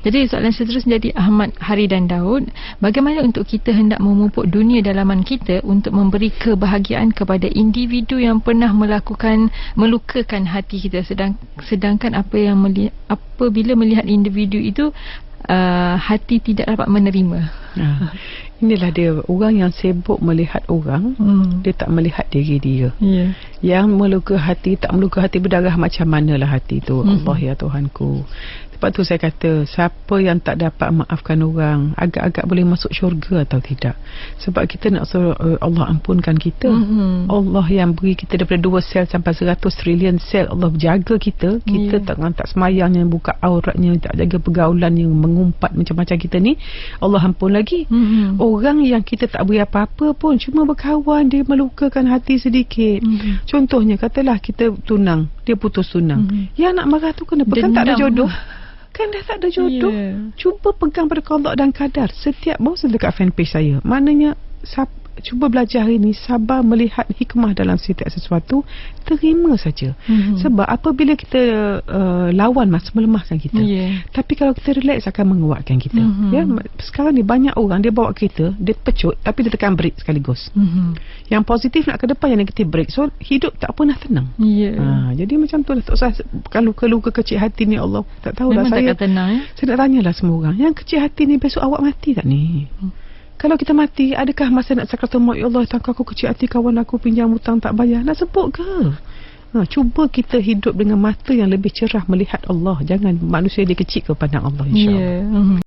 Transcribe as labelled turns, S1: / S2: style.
S1: Jadi soalan seterusnya jadi Ahmad Hari dan Daud, bagaimana untuk kita hendak memupuk dunia dalaman kita untuk memberi kebahagiaan kepada individu yang pernah melakukan melukakan hati kita sedang sedangkan apa yang meli, apabila melihat individu itu uh, hati tidak dapat menerima.
S2: Ha. Inilah dia orang yang sibuk melihat orang,
S1: Hmm.
S2: dia tak melihat diri dia.
S1: Ya.
S2: Yang meluka hati tak meluka hati berdarah macam manalah hati tu.
S1: Mhm.
S2: Allah ya Tuhanku. Sebab tu saya kata siapa yang tak dapat maafkan orang agak-agak boleh masuk syurga atau tidak. Sebab kita nak suruh uh, Allah ampunkan kita.
S1: Mhm.
S2: Allah yang beri kita daripada 2 sel sampai 100 trilion sel Allah jaga kita kita
S1: Ya.
S2: tak tak semayangnya buka auratnya tak jaga pergaulan yang mengumpat macam-macam kita ni Allah ampun lagi
S1: Mhm.
S2: orang yang kita tak beri apa-apa pun cuma berkawan dia melukakan hati sedikit
S1: Mhm.
S2: contohnya katalah kita tunang dia putus tunang
S1: Mhm.
S2: yang nak marah tu kenapa kan tak ada
S1: Dendam.
S2: jodoh kan dah tak ada jodoh
S1: Ya.
S2: cuba pegang pada qada dan kadar setiap bawa dekat fanpage saya maknanya sab, cuba belajar hari ni sabar melihat hikmah dalam setiap sesuatu terima saja
S1: Mhm.
S2: sebab apabila kita uh, lawan mas melemahkan kita
S1: Ya.
S2: tapi kalau kita relax akan menguatkan kita
S1: Mhm.
S2: ya sekarang ni banyak orang dia bawa kereta dia pecut tapi dia tekan brake sekaligus
S1: Mhm.
S2: yang positif nak ke depan yang negatif brake so hidup tak pernah tenang
S1: Ya.
S2: Ha, jadi macam tu lah tak usah kalau keluka kecil hati ni Allah tak tahu lah
S1: Memang
S2: saya
S1: takkan tenang ya.
S2: saya nak tanyalah semua orang Yang kecil hati ni besok awak mati tak ni?
S1: Hmm.
S2: Kalau kita mati Adakah masa nak sakratul maut Ya Allah tak aku kecil hati kawan aku Pinjam hutang tak bayar Nak sebut ke? Ha, cuba kita hidup dengan mata yang lebih cerah melihat Allah. Jangan manusia dia kecil ke pandang Allah insyaAllah.
S1: Ya. Mhm.